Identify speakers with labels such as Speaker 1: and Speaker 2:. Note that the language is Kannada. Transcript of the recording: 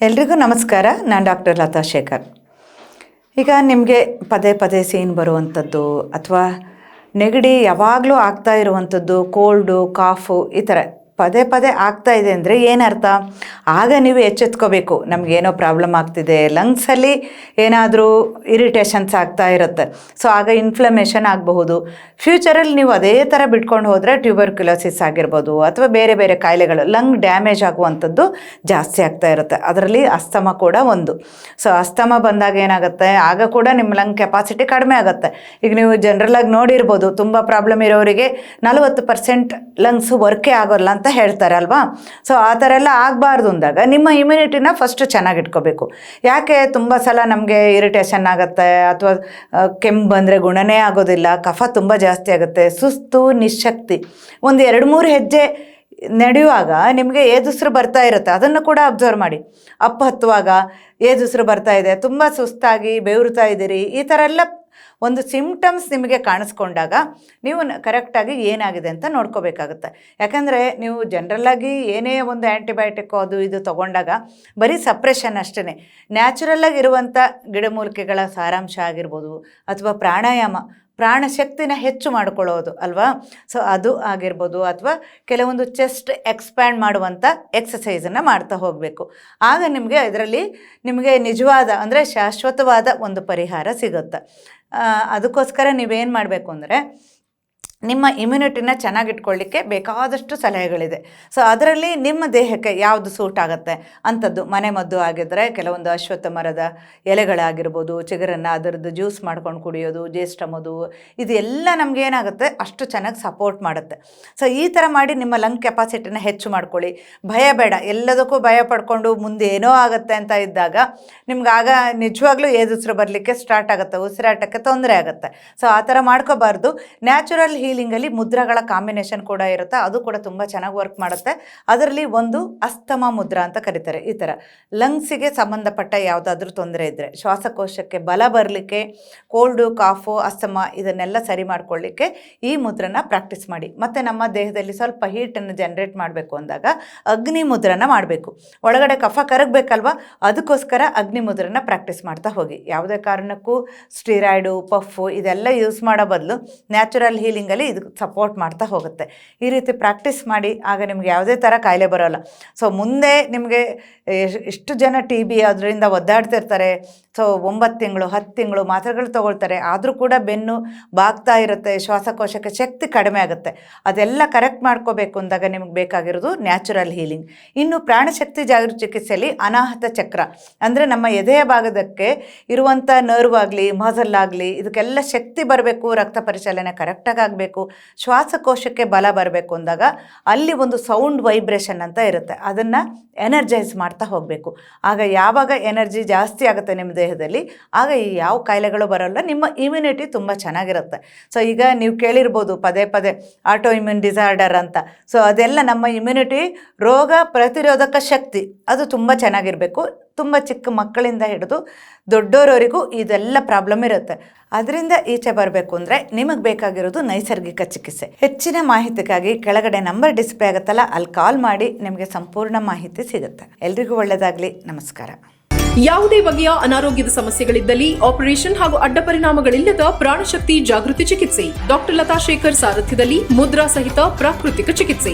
Speaker 1: ಎಲ್ರಿಗೂ ನಮಸ್ಕಾರ. ನಾನು ಡಾಕ್ಟರ್ ಲತಾ ಶೇಖರ್. ಈಗ ನಿಮಗೆ ಪದೇ ಪದೇ ಸೀನ್ ಬರುವಂಥದ್ದು ಅಥವಾ ನೆಗಡಿ ಯಾವಾಗಲೂ ಆಗ್ತಾ ಇರುವಂಥದ್ದು ಕೋಲ್ಡು ಕಾಫು ಈ ಥರ ಪದೇ ಪದೇ ಆಗ್ತಾ ಇದೆ ಅಂದರೆ ಏನರ್ಥ ಆಗ ನೀವು ಎಚ್ಚೆತ್ಕೋಬೇಕು, ನಮಗೇನೋ ಪ್ರಾಬ್ಲಮ್ ಆಗ್ತಿದೆ ಲಂಗ್ಸಲ್ಲಿ ಏನಾದರೂ ಇರಿಟೇಷನ್ಸ್ ಆಗ್ತಾ ಇರುತ್ತೆ. ಸೊ ಆಗ ಇನ್ಫ್ಲಮೇಷನ್ ಆಗಬಹುದು. ಫ್ಯೂಚರಲ್ಲಿ ನೀವು ಅದೇ ಥರ ಬಿಟ್ಕೊಂಡು ಹೋದರೆ ಟ್ಯೂಬರ್ಕ್ಯುಲೋಸಿಸ್ ಆಗಿರ್ಬೋದು, ಅಥವಾ ಬೇರೆ ಬೇರೆ ಕಾಯಿಲೆಗಳು ಲಂಗ್ ಡ್ಯಾಮೇಜ್ ಆಗುವಂಥದ್ದು ಜಾಸ್ತಿ ಆಗ್ತಾ ಇರುತ್ತೆ. ಅದರಲ್ಲಿ ಅಸ್ತಮ ಕೂಡ ಒಂದು. ಸೊ ಅಸ್ತಮ ಬಂದಾಗ ಏನಾಗುತ್ತೆ? ಆಗ ಕೂಡ ನಿಮ್ಮ ಲಂಗ್ ಕೆಪಾಸಿಟಿ ಕಡಿಮೆ ಆಗುತ್ತೆ. ಈಗ ನೀವು ಜನರಲಾಗಿ ನೋಡಿರ್ಬೋದು, ತುಂಬ ಪ್ರಾಬ್ಲಮ್ ಇರೋರಿಗೆ ನಲವತ್ತು ಪರ್ಸೆಂಟ್ ಲಂಗ್ಸ್ ವರ್ಕೇ ಆಗೋಲ್ಲ ಅಂತ ಹೇಳ್ತಾರೆ ಅಲ್ವಾ ಸೊ ಆ ಥರ ಎಲ್ಲ ಆಗಬಾರ್ದು ಅಂದಾಗ ನಿಮ್ಮ ಇಮ್ಯುನಿಟಿನ ಫಸ್ಟ್ ಚೆನ್ನಾಗಿ ಇಟ್ಕೋಬೇಕು. ಯಾಕೆ ತುಂಬ ಸಲ ನಮಗೆ ಇರಿಟೇಷನ್ ಆಗುತ್ತೆ ಅಥವಾ ಕೆಮ್ಮು ಬಂದರೆ ಗುಣನೇ ಆಗೋದಿಲ್ಲ, ಕಫ ತುಂಬ ಜಾಸ್ತಿ ಆಗುತ್ತೆ, ಸುಸ್ತು ನಿಶಕ್ತಿ ಒಂದು ಎರಡು ಮೂರು ಹೆಜ್ಜೆ ನಡೆಯುವಾಗ ನಿಮಗೆ ಏದುಸ್ರು ಬರ್ತಾ ಇರುತ್ತೆ. ಅದನ್ನು ಕೂಡ ಅಬ್ಸರ್ವ್ ಮಾಡಿ. ಅಪ್ಪ ಹತ್ತುವಾಗ ಏದುಸ್ರು ಬರ್ತಾ ಇದೆ, ತುಂಬ ಸುಸ್ತಾಗಿ ಬೆವರ್ತಾ ಇದ್ದೀರಿ, ಈ ಥರ ಎಲ್ಲ ಒಂದು ಸಿಂಪ್ಟಮ್ಸ್ ನಿಮಗೆ ಕಾಣಿಸ್ಕೊಂಡಾಗ ನೀವು ಕರೆಕ್ಟಾಗಿ ಏನಾಗಿದೆ ಅಂತ ನೋಡ್ಕೋಬೇಕಾಗುತ್ತೆ. ಯಾಕಂದರೆ ನೀವು ಜನರಲ್ಲಾಗಿ ಏನೇ ಒಂದು ಆ್ಯಂಟಿಬಯೋಟಿಕ್ಕು ಅದು ಇದು ತೊಗೊಂಡಾಗ ಬರೀ ಸಪ್ರೆಷನ್ ಅಷ್ಟೇ ನ್ಯಾಚುರಲ್ಲಾಗಿ ಇರುವಂಥ ಗಿಡಮೂಲಿಕೆಗಳ ಸಾರಾಂಶ ಆಗಿರ್ಬೋದು ಅಥವಾ ಪ್ರಾಣಾಯಾಮ ಪ್ರಾಣಶಕ್ತಿನ ಹೆಚ್ಚು ಮಾಡಿಕೊಳ್ಳೋದು ಅಲ್ವಾ? ಸೊ ಅದು ಆಗಿರ್ಬೋದು ಅಥವಾ ಕೆಲವೊಂದು ಚೆಸ್ಟ್ ಎಕ್ಸ್ಪ್ಯಾಂಡ್ ಮಾಡುವಂಥ ಎಕ್ಸಸೈಸನ್ನು ಮಾಡ್ತಾ ಹೋಗಬೇಕು. ಆಗ ನಿಮಗೆ ಇದರಲ್ಲಿ ನಿಮಗೆ ನಿಜವಾದ ಅಂದರೆ ಶಾಶ್ವತವಾದ ಒಂದು ಪರಿಹಾರ ಸಿಗುತ್ತೆ. ಅದಕ್ಕೋಸ್ಕರ ನೀವೇನು ಮಾಡಬೇಕು ಅಂದರೆ ನಿಮ್ಮ ಇಮ್ಯುನಿಟಿನ ಚೆನ್ನಾಗಿಟ್ಕೊಳ್ಳಿಕ್ಕೆ ಬೇಕಾದಷ್ಟು ಸಲಹೆಗಳಿದೆ. ಸೊ ಅದರಲ್ಲಿ ನಿಮ್ಮ ದೇಹಕ್ಕೆ ಯಾವುದು ಸೂಟ್ ಆಗುತ್ತೆ ಅಂಥದ್ದು ಮನೆ ಮದ್ದು ಆಗಿದ್ದರೆ ಕೆಲವೊಂದು ಅಶ್ವತ್ಥ ಮರದ ಎಲೆಗಳಾಗಿರ್ಬೋದು, ಚಿಗುರನ್ನು ಅದರದ್ದು ಜ್ಯೂಸ್ ಮಾಡ್ಕೊಂಡು ಕುಡಿಯೋದು, ಜ್ಯೇಷ್ಠ ಇದೆಲ್ಲ ಇದು ನಮ್ಗೆ ಏನಾಗುತ್ತೆ? ಅಷ್ಟು ಚೆನ್ನಾಗಿ ಸಪೋರ್ಟ್ ಮಾಡುತ್ತೆ. ಸೊ ಈ ಥರ ಮಾಡಿ ನಿಮ್ಮ ಲಂಗ್ ಕೆಪಾಸಿಟಿನ ಹೆಚ್ಚು ಮಾಡ್ಕೊಳ್ಳಿ. ಭಯ ಬೇಡ. ಎಲ್ಲದಕ್ಕೂ ಭಯ ಪಡ್ಕೊಂಡು ಮುಂದೆ ಏನೋ ಆಗುತ್ತೆ ಅಂತ ಇದ್ದಾಗ ನಿಮ್ಗೆ ಆಗ ನಿಜವಾಗ್ಲೂ ಏದುಸಿರು ಬರಲಿಕ್ಕೆ ಸ್ಟಾರ್ಟ್ ಆಗುತ್ತೆ, ಉಸಿರಾಟಕ್ಕೆ ತೊಂದರೆ ಆಗುತ್ತೆ. ಸೊ ಆ ಥರ ಮಾಡ್ಕೋಬಾರ್ದು. ನ್ಯಾಚುರಲ್ ಹೀಲಿಂಗಲ್ಲಿ ಮುದ್ರಗಳ ಕಾಂಬಿನೇಷನ್ ಕೂಡ ಇರುತ್ತೆ. ಅದು ಕೂಡ ತುಂಬ ಚೆನ್ನಾಗಿ ವರ್ಕ್ ಮಾಡುತ್ತೆ. ಅದರಲ್ಲಿ ಒಂದು ಅಸ್ತಮ ಮುದ್ರಾ ಅಂತ ಕರೀತಾರೆ. ಈ ಥರ ಲಂಗ್ಸಿಗೆ ಸಂಬಂಧಪಟ್ಟ ಯಾವುದಾದ್ರೂ ತೊಂದರೆ ಇದ್ದರೆ ಶ್ವಾಸಕೋಶಕ್ಕೆ ಬಲ ಬರಲಿಕ್ಕೆ ಕೋಲ್ಡು ಕಾಫು ಅಸ್ತಮ ಇದನ್ನೆಲ್ಲ ಸರಿ ಮಾಡ್ಕೊಳ್ಳಿಕ್ಕೆ ಈ ಮುದ್ರನ ಪ್ರಾಕ್ಟೀಸ್ ಮಾಡಿ. ಮತ್ತು ನಮ್ಮ ದೇಹದಲ್ಲಿ ಸ್ವಲ್ಪ ಹೀಟನ್ನು ಜನ್ರೇಟ್ ಮಾಡಬೇಕು ಅಂದಾಗ ಅಗ್ನಿ ಮುದ್ರನ ಮಾಡಬೇಕು. ಒಳಗಡೆ ಕಫ ಕರಗಬೇಕಲ್ವ? ಅದಕ್ಕೋಸ್ಕರ ಅಗ್ನಿ ಮುದ್ರನ ಪ್ರಾಕ್ಟೀಸ್ ಮಾಡ್ತಾ ಹೋಗಿ. ಯಾವುದೇ ಕಾರಣಕ್ಕೂ ಸ್ಟಿರಾಯ್ಡು ಪಫು ಇದೆಲ್ಲ ಯೂಸ್ ಮಾಡೋ ಬದಲು ನ್ಯಾಚುರಲ್ ಹೀಲಿಂಗಲ್ಲಿ ಇದು ಸಪೋರ್ಟ್ ಮಾಡ್ತಾ ಹೋಗುತ್ತೆ. ಈ ರೀತಿ ಪ್ರಾಕ್ಟೀಸ್ ಮಾಡಿ ಆಗ ನಿಮ್ಗೆ ಯಾವುದೇ ಥರ ಕಾಯಿಲೆ ಬರೋಲ್ಲ. ಸೊ ಮುಂದೆ ನಿಮಗೆ ಎಷ್ಟು ಜನ ಟಿ ಬಿ ಅದರಿಂದ ಒದ್ದಾಡ್ತಿರ್ತಾರೆ ಸೊ ಒಂಬತ್ತು ತಿಂಗಳು, ಹತ್ತು ತಿಂಗಳು ಮಾತ್ರೆಗಳು ತೊಗೊಳ್ತಾರೆ. ಆದರೂ ಕೂಡ ಬೆನ್ನು ಬಾಗ್ತಾ ಇರುತ್ತೆ, ಶ್ವಾಸಕೋಶಕ್ಕೆ ಶಕ್ತಿ ಕಡಿಮೆ ಆಗುತ್ತೆ. ಅದೆಲ್ಲ ಕರೆಕ್ಟ್ ಮಾಡ್ಕೋಬೇಕು ಅಂದಾಗ ನಿಮಗೆ ಬೇಕಾಗಿರೋದು ನ್ಯಾಚುರಲ್ ಹೀಲಿಂಗ್ ಇನ್ನು ಪ್ರಾಣಶಕ್ತಿ ಜಾಗೃತಿ ಚಿಕಿತ್ಸೆಯಲ್ಲಿ ಅನಾಹತ ಚಕ್ರ. ಅಂದರೆ ನಮ್ಮ ಎದೆಯ ಭಾಗದಕ್ಕೆ ಇರುವಂಥ ನರ್ವ್ ಆಗಲಿ ಮಸಲ್ ಆಗಲಿ, ಇದಕ್ಕೆಲ್ಲ ಶಕ್ತಿ ಬರಬೇಕು, ರಕ್ತ ಪರಿಚಲನೆ ಕರೆಕ್ಟಾಗಿ ಆಗಬೇಕು. ಶ್ವಾಸಕೋಶಕ್ಕೆ ಬಲ ಬರಬೇಕು ಅಂದಾಗ ಅಲ್ಲಿ ಒಂದು ಸೌಂಡ್ ವೈಬ್ರೇಷನ್ ಅಂತ ಇರುತ್ತೆ. ಅದನ್ನು ಎನರ್ಜೈಸ್ ಮಾಡ್ತಾ ಹೋಗಬೇಕು. ಆಗ ಯಾವಾಗ ಎನರ್ಜಿ ಜಾಸ್ತಿ ಆಗುತ್ತೆ ನಿಮ್ಮ ದೇಹದಲ್ಲಿ, ಆಗ ಈ ಯಾವ ಕಾಯಿಲೆಗಳು ಬರೋಲ್ಲ, ನಿಮ್ಮ ಇಮ್ಯುನಿಟಿ ತುಂಬ ಚೆನ್ನಾಗಿರುತ್ತೆ. ಸೊ ಈಗ ನೀವು ಕೇಳಿರ್ಬೋದು ಪದೇ ಪದೇ ಆಟೋ ಇಮ್ಯೂನ್ ಡಿಸಾರ್ಡರ್ ಅಂತ. ಸೊ ಅದೆಲ್ಲ ನಮ್ಮ ಇಮ್ಯುನಿಟಿ ರೋಗ ಪ್ರತಿರೋಧಕ ಶಕ್ತಿ, ಅದು ತುಂಬ ಚೆನ್ನಾಗಿರಬೇಕು. ತುಂಬ ಚಿಕ್ಕ ಮಕ್ಕಳಿಂದ ಹಿಡಿದು ದೊಡ್ಡೋರವರಿಗೂ ಇದೆಲ್ಲ ಪ್ರಾಬ್ಲಮ್ ಇರುತ್ತೆ. ಅದರಿಂದ ಈಚೆ ಬರಬೇಕು ಅಂದರೆ ನಿಮಗೆ ಬೇಕಾಗಿರೋದು ನೈಸರ್ಗಿಕ ಚಿಕಿತ್ಸೆ. ಹೆಚ್ಚಿನ ಮಾಹಿತಿಗಾಗಿ ಕೆಳಗಡೆ ನಂಬರ್ ಡಿಸ್ಪ್ಲೇ ಆಗುತ್ತಲ್ಲ, ಅಲ್ಲಿ ಕಾಲ್ ಮಾಡಿ ನಿಮಗೆ ಸಂಪೂರ್ಣ ಮಾಹಿತಿ ಸಿಗುತ್ತೆ. ಎಲ್ರಿಗೂ ಒಳ್ಳೆಯದಾಗಲಿ ನಮಸ್ಕಾರ.
Speaker 2: ಯಾವುದೇ ಬಗೆಯ ಅನಾರೋಗ್ಯದ ಸಮಸ್ಯೆಗಳಿದ್ದಲ್ಲಿ ಆಪರೇಷನ್ ಹಾಗೂ ಅಡ್ಡ ಪರಿಣಾಮಗಳಿಲ್ಲದ ಪ್ರಾಣಶಕ್ತಿ ಜಾಗೃತಿ ಚಿಕಿತ್ಸೆ. ಡಾಕ್ಟರ್ ಲತಾ ಶೇಖರ್ ಸಾರಥ್ಯದಲ್ಲಿ ಮುದ್ರಾ ಸಹಿತ ಪ್ರಾಕೃತಿಕ ಚಿಕಿತ್ಸೆ.